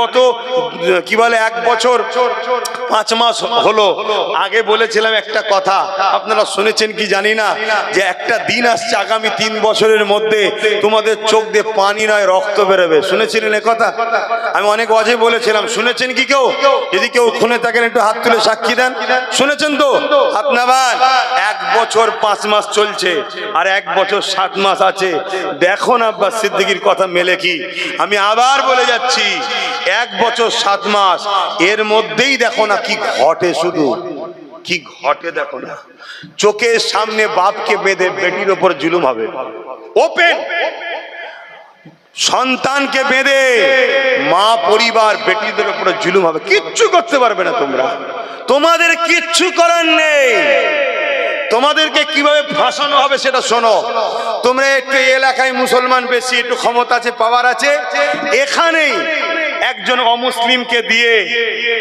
গত, কি বলে, এক বছর, পাঁচ মাস হলো। আগে বলেছিলাম একটা কথা, আপনারা শুনেছেন কি জানি না, যে একটা দিন আসছে আগামী তিন বছরের মধ্যে তোমাদের চোখ দিয়ে পানি নয়, রক্ত বেরোবে। শুনেছিলেন কথা? আমি অনেক অজে বলেছিলাম, শুনেছেন কি কেউ? যদি কেউ শুনে থাকেন, একটু হাত তুলে সাক্ষী দেন। শুনেছেন তো? আপনার এক বছর পাঁচ মাস চলছে, আর এক বছর সাত মাস আছে। দেখো না আব্বাস সিদ্দিকির কথা মেলে কি? আমি আবার বলে যাচ্ছি এক বছর সাত মাস, এর মধ্যেই দেখো না কি ঘটে শুধু। কি ঘটে দেখো না। চোখের সামনে বাপকে বেঁধে বেটির ওপর জুলুম হবে। ওপেন সন্তানকে বেঁধে মা পরিবার বেটিদের উপরে জুলুম হবে। কিচ্ছু করতে পারবে না তোমরা। তোমাদের কিচ্ছু করার নেই। তোমাদেরকে কীভাবে ফাঁসানো হবে সেটা শোনো। তোমরা একটু এলাকায় মুসলমান বেশি, একটু ক্ষমতা আছে পাওয়ার আছে। এখানেই একজন অমুসলিমকে দিয়ে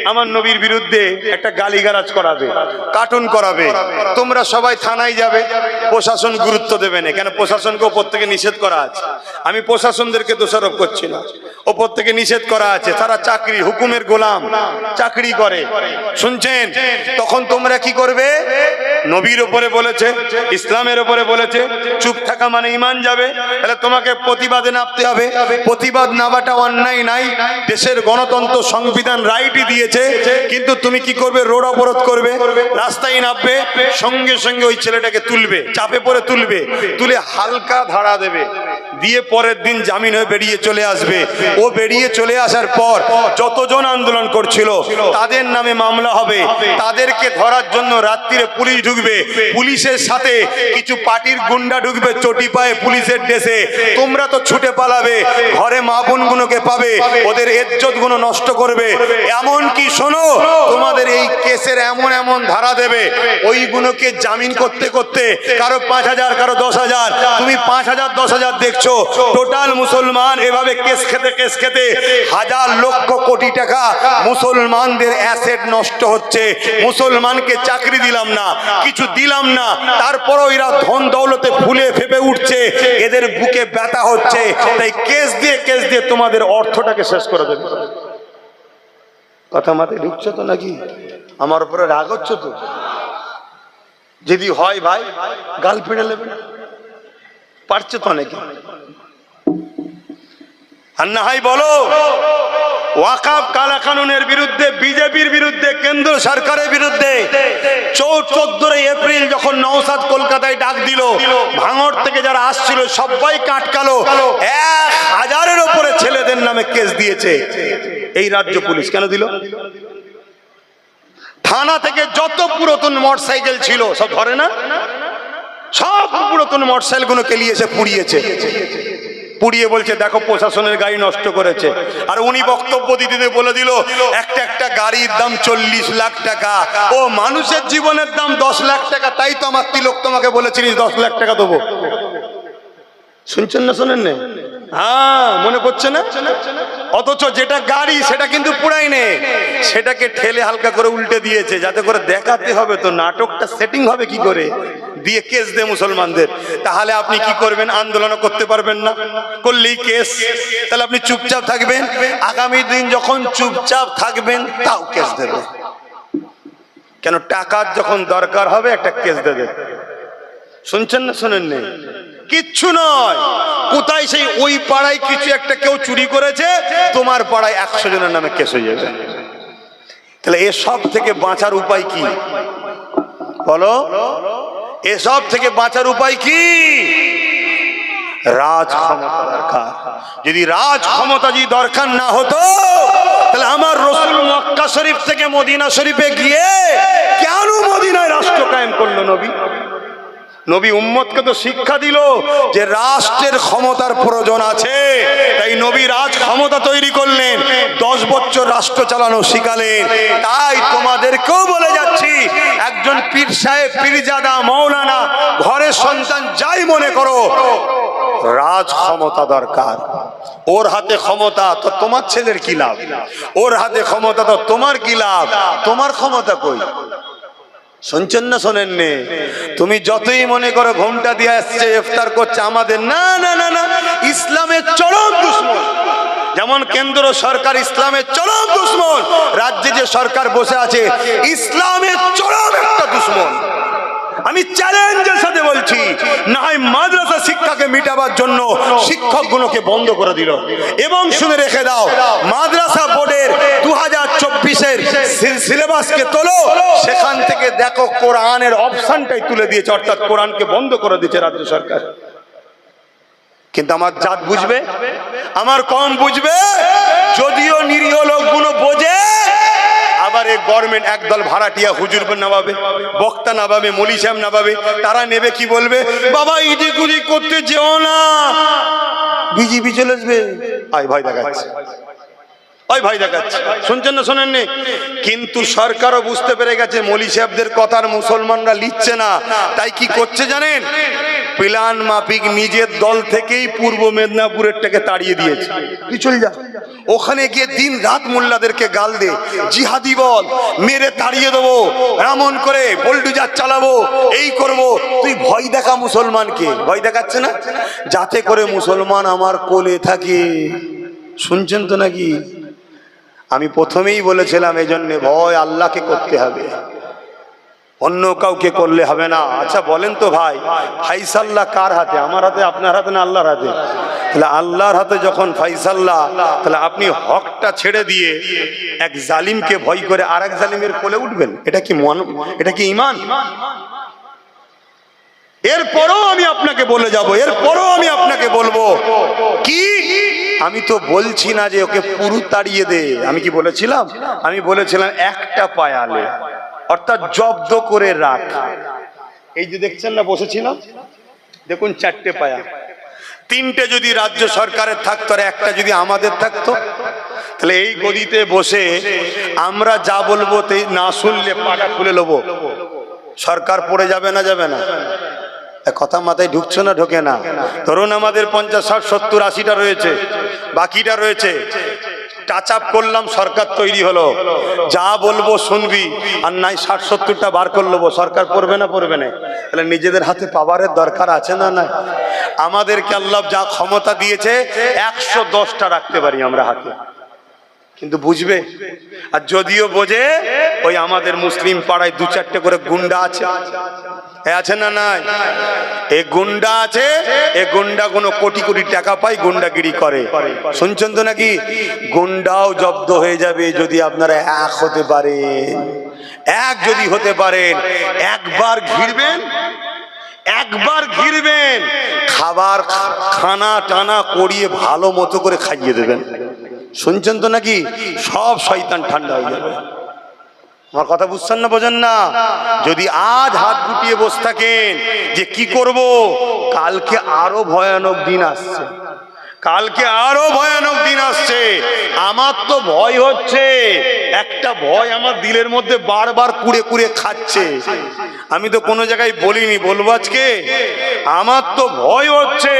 আমার নবীর বিরুদ্ধে একটা গালিগালাজ করাবে, কার্টুন করাবে। তোমরা সবাই থানায় যাবে, প্রশাসন গুরুত্ব দেবে না। কেন? প্রশাসনকে ওপর থেকে নিষেধ করা আছে। আমি প্রশাসনদেরকে দোষারোপ করছি না। ওপর থেকে নিষেধ করা আছে। তারা চাকরি, হুকুমের গোলাম, চাকরি করে। শুনছেন? তখন তোমরা কি করবে? নবীর ওপরে বলেছে, ইসলামের ওপরে বলেছে, চুপ থাকা মানে ইমান যাবে। তাহলে তোমাকে প্রতিবাদে নামতে হবে। প্রতিবাদ নামাটা অন্যায় নাই। দেশের গণতন্ত্র সংবিধান রাইটই দিয়েছে। কিন্তু তুমি কি করবে? রোড অবরোধ করবে। রাস্তায় নামবে। সঙ্গে সঙ্গে ওই ছেলেটাকে তুলবে। চাপে পড়ে তুলবে। তুলে হালকা ধারা দেবে। দিয়ে পরের দিন জামিন হয়ে বেরিয়ে চলে আসবে। ও বেরিয়ে চলে আসার পর যতজন আন্দোলন করছিল, তাদের নামে মামলা হবে। তাদেরকে ধরার জন্য রাত্রিরে পুলিশ ঢুকবে। পুলিশের সাথে কিছু পার্টির গুন্ডা ঢুকবে চটি পায়ে পুলিশের ড্রেসে তোমরা তো ছুটে পালাবে, ঘরে মা বোনগুলোকে পাবে, ওদের ইজ্জতগুলো নষ্ট করবে। এমন কি শোনো, তোমাদের এই কেসের এমন এমন ধারা দেবে, ওইগুলোকে জামিন করতে করতে কারও পাঁচ হাজার, কারও দশ হাজার, তুমি পাঁচ হাজার, দশ হাজার দেখছ। টোটাল মুসলমান এভাবে কেস খেতে কেস খেতে হাজার লক্ষ কোটি টাকা মুসলমানদের অ্যাসেট নষ্ট হচ্ছে। মুসলমানকে চাকরি দিলাম না কিছু দিলাম না। তারপরও এরা ধন দৌলতে ফুলে ফেপে উঠছে। এদের বুকে ব্যথা হচ্ছে। তাই কেস দিয়ে কেস দিয়ে তোমাদের অর্থটাকে শেষ করে দেবে। কথা মাথায় ঢুকছে তো নাকি? আমার উপরে রাগ হচ্ছে তো? যদি হয় ভাই গাল ফেড়ে নেবে। পারছে তো অনেকে। আর না হয় বলো। ওয়াকাব কালা কানুনের বিরুদ্ধে, বিজেপির বিরুদ্ধে, কেন্দ্র সরকারের বিরুদ্ধে চৌদ্দই এপ্রিল যখন নৌসাদ কলকাতায় ডাক দিল, ভাঙড় থেকে যারা আসছিল সবাই কাটকালো। এক হাজারের ওপরে ছেলেদের নামে কেস দিয়েছে। এই রাজ্য পুলিশ কেন দিল? থানা থেকে যত পুরাতন মোটরসাইকেল ছিল, সব ধরে না? সব পুরাতন মোটরসাইকেলগুলো কেলিয়েছে পুড়িয়েছে। পুড়িয়ে বলছে, দেখো, প্রশাসনের গাড়ি নষ্ট করেছে। আর উনি বক্তব্য দিতে বলে দিল, একটা একটা গাড়ির দাম চল্লিশ লাখ টাকা। ও, মানুষের জীবনের দাম দশ লাখ টাকা, তাই তো আমার তিলক তোমাকে বলেছিলিস দশ লাখ টাকা দেবো। শুনছেন না, শোনেন না হ্যাঁ মনে পড়ছে না? অথচ যেটা গাড়ি, সেটা কিন্তু পুরাই সেটাকে ঠেলে হালকা করে উল্টে দিয়েছে, যাতে করে দেখাতে হবে তো, নাটকটা সেটিং হবে কি করে? দিয়ে কেস দে মুসলমানদের। তাহলে আপনি কি করবেন? আন্দোলন করতে পারবেন না। করলেই কেস। তাহলে আপনি চুপচাপ থাকবেন। আগামী দিন যখন চুপচাপ থাকবেন, তাও কেস দেবে। কেন টাকার যখন দরকার হবে, একটা কেস দেবে। শুনছেন না শোনেন নেই কিচ্ছু নয়। কোথায় সেই ওই পাড়ায় কিছু একটা কেউ চুরি করেছে? তোমার পাড়ায় একশো জনের নামে কেস হয়ে যাবে। তাহলে এসব থেকে বাঁচার উপায় কি? বলো। এসব থেকে বাঁচার উপায় কি? রাজ যদি রাজ ক্ষমতা যদি দরকার না হতো, তাহলে আমার রসুল মক্কা শরীফ থেকে মদিনা শরীফে গিয়ে কেন মদিনায় রাষ্ট্র কায়েম করল নবী? নবী উম্মতকে তো শিক্ষা দিল যে রাষ্ট্রের ক্ষমতার প্রয়োজন আছে। তাই নবী রাজ ক্ষমতা তৈরি করলেন, দশ বছর রাষ্ট্র চালানো শিখালেন। তাই তোমাদেরকেও বলে যাচ্ছি, একজন পীর সাহেব, পীরজাদা, মৌলানা, ঘরের সন্তান যাই মনে করো, রাজ ক্ষমতা দরকার। ওর হাতে ক্ষমতা, তো তোমার ছেলের কি লাভ? ওর হাতে ক্ষমতা, তো তোমার কি লাভ? তোমার ক্ষমতা কই? শুনছেন না শোনেননি? তুমি যতই মনে করো ঘুমটা দিয়ে আসছে ইফতার করছে, আমাদের না না না না, ইসলামের চরম দুশ্মন। যেমন কেন্দ্র সরকার ইসলামের চরম দুশ্মন, রাজ্যে যে সরকার বসে আছে, ইসলামের চরম একটা দুশ্মন। আমি চ্যালেঞ্জের সাথে বলছি, না হয় মাদ্রাসা শিক্ষাকে মিটাবার জন্য শিক্ষকগুলোকে বন্ধ করে দিল। এবং শুনে রেখে দাও, মাদ্রাসা বোর্ডের দু হাজার হাজার চব্বিশের সিলেবাসকে তোলো, সেখান থেকে দেখো কোরআনের অপশনটাই তুলে দিয়েছে, অর্থাৎ কোরআনকে বন্ধ করে দিয়েছে রাজ্য সরকার। কিন্তু আমার জাত বুঝবে? আমার কম বুঝবে? যদিও নিরীহ লোকগুলো বোঝে, আবার এই গভর্নমেন্ট একদল ভাড়াটিয়া হুজুর নামাবে, বক্তা নামাবে সাহেব নামাবে, তারা নেবে কি বলবে? বাবা ইদি করতে যেও না। বিজিবি চলে আসবে। আয়, ভয় দেখাচ্ছে। ওই ভাই দেখাচ্ছে। শুনছেন না শোনেননি? কিন্তু সরকারও বুঝতে পেরে গেছে মলি সাহেবদের কথার মুসলমানরা লিখছে না। তাই কি করছে জানেন? প্লান মাফিক নিজের দল থেকেই পূর্ব মেদিনীপুরেরটাকে তাড়িয়ে দিয়েছে। তুই চল যা। ওখানে গিয়ে দিন রাত মোল্লাদেরকে গাল দে। জিহাদি বল মেরে তাড়িয়ে দেবো। এমন করে বোল্ডুজার চালাবো। এই করব। তুই ভয় দেখা মুসলমানকে। ভয় দেখাচ্ছে না? যাতে করে মুসলমান আমার কোলে থাকে। শুনছেন তো নাকি? আমি প্রথমেই বলেছিলাম এই জন্যে ভয় আল্লাহকে করতে হবে। অন্য কাউকে করলে হবে না। আচ্ছা বলেন তো ভাই, ফাইসাল্লাহ কার হাতে? আমার হাতে, আপনার হাতে না আল্লাহর হাতে? তাহলে আল্লাহর হাতে যখন ফাইসাল্লাহ, তাহলে আপনি হকটা ছেড়ে দিয়ে এক জালিমকে ভয় করে আর এক জালিমের কোলে উঠবেন? এটা কি মন এটা কি ইমান? এরপরও আমি আপনাকে বলে যাব, এরপরও আমি আপনাকে বলব, কি? আমি তো বলছি না যে ওকে পুরু তাড়িয়ে দে। আমি কি বলেছিলাম? আমি বলেছিলাম একটা পায়ালে, অর্থাৎ জব্দ করে রাখ। এই যে দেখছেন না, বসেছিলাম? দেখুন, চারটে পায়া। তিনটে যদি রাজ্য সরকারের থাকতো আর একটা যদি আমাদের থাকতো, তাহলে এই গদিতে বসে আমরা যা বলব না শুনলে পাটা খুলে নেব। সরকার পড়ে যাবে না যাবে না। কথা মাথায় ঢুকছে না, ঢোকে না। ধরুন আমাদের পঞ্চাশ, ষাট, সত্তর, আশিটা রয়েছে, বাকিটা রয়েছে। টাচ আপ করলাম, সরকার তৈরি হলো। যা বলব শুনবি, আর নাই ষাট, সত্তরটা বার করল সরকার পড়বে না পড়বে না। তাহলে নিজেদের হাতে পাওয়ারের দরকার আছে না না আমাদেরকে আল্লাহ যা ক্ষমতা দিয়েছে, একশো দশটা রাখতে পারি আমরা হাতে। কিন্তু বুঝবে? আর যদিও বোঝে, ওই আমাদের মুসলিম পাড়ায় দু চারটে করে গুন্ডা আছে। আছে না নাই? এ গুন্ডা আছে, এ গুন্ডা কোনো কোটি কোটি টাকা পায়, গুন্ডাগিরি করে। শুনছেন তো নাকি? গুন্ডাও জব্দ হয়ে যাবে যদি আপনারা এক হতে পারেন। এক যদি হতে পারেন, একবার ঘিরবেন একবার ঘিরবেন, খাবার খানা টানা করিয়ে ভালো মতো করে খাইয়ে দেবেন। শুনছেন তো নাকি? সব শয়তান ঠান্ডা হয়ে যাবে। আমার কথা বুঝছেন না, বোঝেন না? যদি আজ হাত গুটিয়ে বসে থাকেন, যে কি করব? কালকে আরও ভয়ানক দিন আসছে। কালকে আরও ভয়ানক দিন আসছে। আমার তো ভয় হচ্ছে। একটা ভয় আমার দিলের মধ্যে বারবার কুড়ে কুড়ে খাচ্ছে। আমি তো কোনো জায়গায় বলিনি, বলব আজকে। আমার তো ভয় হচ্ছে।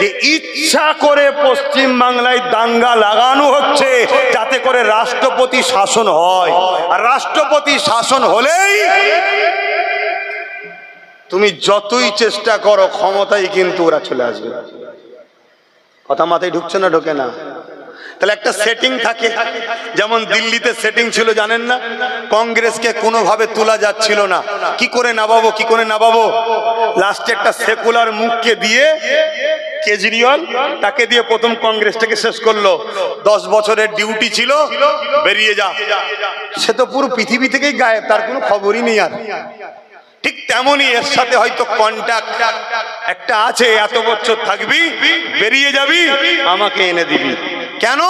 যে ইচ্ছা করে পশ্চিম বাংলায় দাঙ্গা লাগানো হচ্ছে, যাতে করে রাষ্ট্রপতি শাসন হয়। আর রাষ্ট্রপতি শাসন হলেই তুমি যতই চেষ্টা করো, ক্ষমতায় কিন্তু ওরা চলে আসবে। কথা মাথায় ঢুকছে না, ঢোকে না? তাহলে একটা সেটিং থাকে। যেমন দিল্লিতে সেটিং ছিল, জানেন না? কংগ্রেসকে কোনোভাবে তোলা যাচ্ছিল না। কি করে নাবাবো কি করে নামাবো? লাস্টে একটা সেকুলার মুখকে দিয়ে কেজরিওয়াল তাকে দিয়ে প্রথম কংগ্রেসটাকে শেষ করল। দশ বছরের ডিউটি ছিল, বেরিয়ে যা। সে তো পুরো পৃথিবী থেকেই গায়েব, তার কোনো খবরই নেই আর। ঠিক তেমনই এর সাথে হয়তো কন্ট্যাক্ট একটা আছে, এত বছর থাকবি, বেরিয়ে যাবি, আমাকে এনে দিবি। কেন?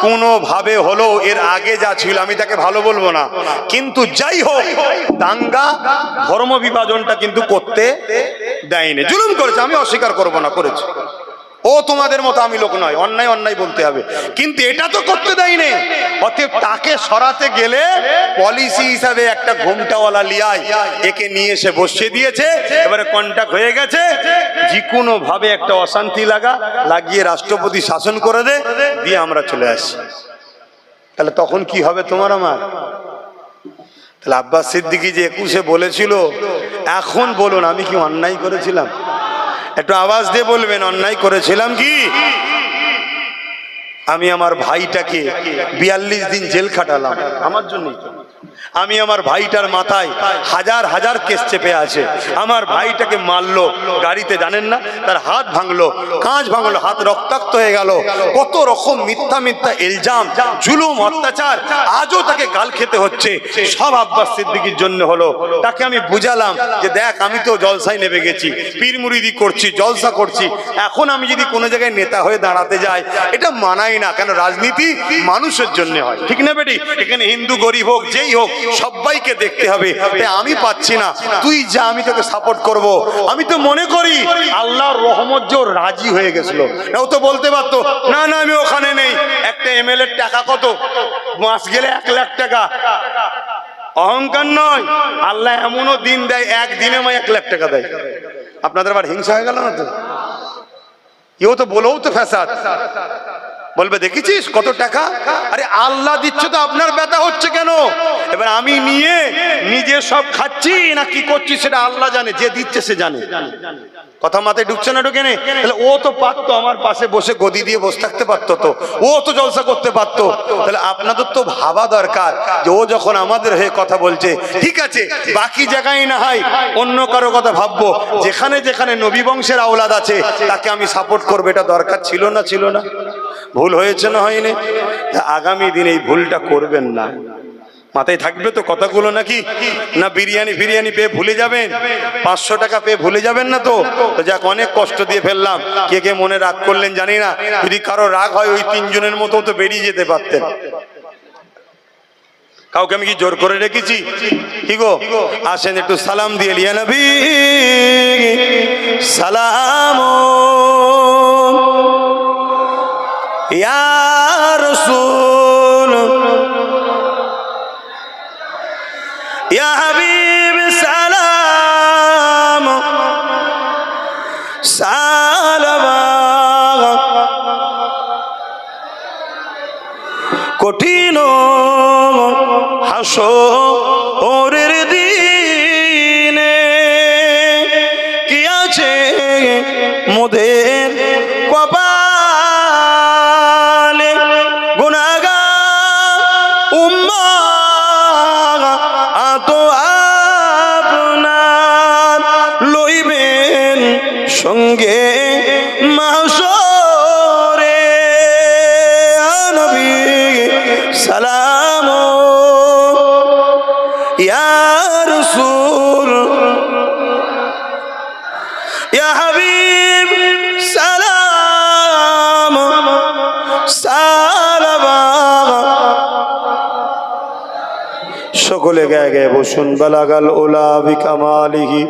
কোনোভাবে হলো এর আগে যা ছিল, আমি তাকে ভালো বলব না। কিন্তু যাই হোক, দাঙ্গা ধর্ম বিভাজনটা কিন্তু করতে দেয়নি। জুলুম করেছে, আমি অস্বীকার করব না, করেছে। ও তোমাদের মতো আমি লোক নয়, অন্যায় অন্যায় বলতে হবে। কিন্তু এটা তো করতে দেয়নি। অতএব তাকে সরাতে গেলে পলিসি হিসাবে একটা ঘুমটাওয়ালা লিয়াই একে নিয়ে এসে বসিয়ে দিয়েছে। এবারে কন্ট্যাক্ট হয়ে গেছে। যে কোনো ভাবে একটা অশান্তি লাগা, লাগিয়ে রাষ্ট্রপতি শাসন করে দে, দিয়ে আমরা চলে আসি। তাহলে তখন কি হবে তোমার আমার? তাহলে আব্বাস সিদ্দিকি যে একুশে বলেছিল, এখন বলুন, আমি কি অন্যায় করেছিলাম? একটু আওয়াজ দিয়ে বলবেন, অন্যায় করেছিলাম কি আমি আমার ভাইটাকে বিয়াল্লিশ দিন জেল খাটালাম আমার জন্যই। আমি আমার ভাইটার মাথায় হাজার হাজার কেস চেপে আছে। আমার ভাইটাকে মারলো গাড়িতে, জানেন না? তার হাত ভাঙলো, কাঁচ ভাঙলো, হাত রক্তাক্ত হয়ে গেল। কত রকম মিথ্যা মিথ্যা ইলজাম, জুলুম, অত্যাচার, আজও তাকে গাল খেতে হচ্ছে। সব আব্বাস সিদ্দিকির জন্য হলো। তাকে আমি বুঝালাম যে, দেখ, আমি তো জলসায় নেমে গেছি, পীর মুরিদি করছি, জলসা করছি। এখন আমি যদি কোনো জায়গায় নেতা হয়ে দাঁড়াতে যাই, এটা মানাই না। কেন, রাজনীতি মানুষের জন্য হয়। ঠিক না বেটি? এখানে হিন্দু গরিব হোক, যেই হোক সবাইকে দেখতে হবে। তাই আমি পাচ্ছি না। তুই যা আমি তোকে সাপোর্ট করব। আমি তো মনে করি আল্লাহর রহমত যে রাজি হয়ে গেছিল। না ও তো বলতে পারতো না না আমি ওখানে নেই। একটা এম এর টাকা কত? মাস গেলে এক লাখ টাকা। অহংকার নয় আল্লাহ এমনও দিন দেয় একদিনে মাই এক লাখ টাকা দেয়। আপনাদের আবার হিংসা হয়ে গেল না তো? এও তো বলেও তো ফ্যাসাদ। বলবে, দেখেছিস কত টাকা? আরে আল্লাহ দিচ্ছে তো, আপনার ব্যথা হচ্ছে কেন? এবার আমি নিয়ে নিজে সব খাচ্ছি, না কি করছি সেটা আল্লাহ জানে, যে দিচ্ছে সে জানে। কথা মাথায় ঢুকছে না ঢুকে তাহলে ও তো পারতো, আমার পাশে বসে গদি দিয়ে বসে থাকতে পারতো তো। ও তো জলসা করতে পারতো। তাহলে আপনাদের তো ভাবা দরকার যে ও যখন আমাদের হয়ে কথা বলছে, ঠিক আছে, বাকি জায়গায় না হয়, অন্য কারও কথা ভাববো। যেখানে যেখানে নবী বংশের আওলাদ আছে, তাকে আমি সাপোর্ট করব। এটা দরকার ছিল না ছিল না? ভুল হয়েছে না হয়নি? আগামী দিন এই ভুলটা করবেন না। মাথায় থাকবে তো কথাগুলো নাকি? না বিরিয়ানি ফিরিয়ানি পেয়ে ভুলে যাবেন? পাঁচশো টাকা পেয়ে ভুলে যাবেন না তো? যাক, অনেক কষ্ট দিয়ে ফেললাম। কে কে মনে রাগ করলেন জানি না। যদি কারও রাগ হয়, ওই তিনজনের মতো তো বেরিয়ে যেতে পারতেন। কাউকে আমি কি জোর করে রেখেছি কি গো? আসেন, একটু সালাম দিয়ে লিয়া নবী। সালাম। ইয়া রসুল। ইয়া হাবিব সালাম। সালাম। কঠিন হাসো ওরের দিনে কি আছে মোদের কপালে? সকলে গায়ে গায়ে বসুন। বালাগাল ওলা বিকামালিহি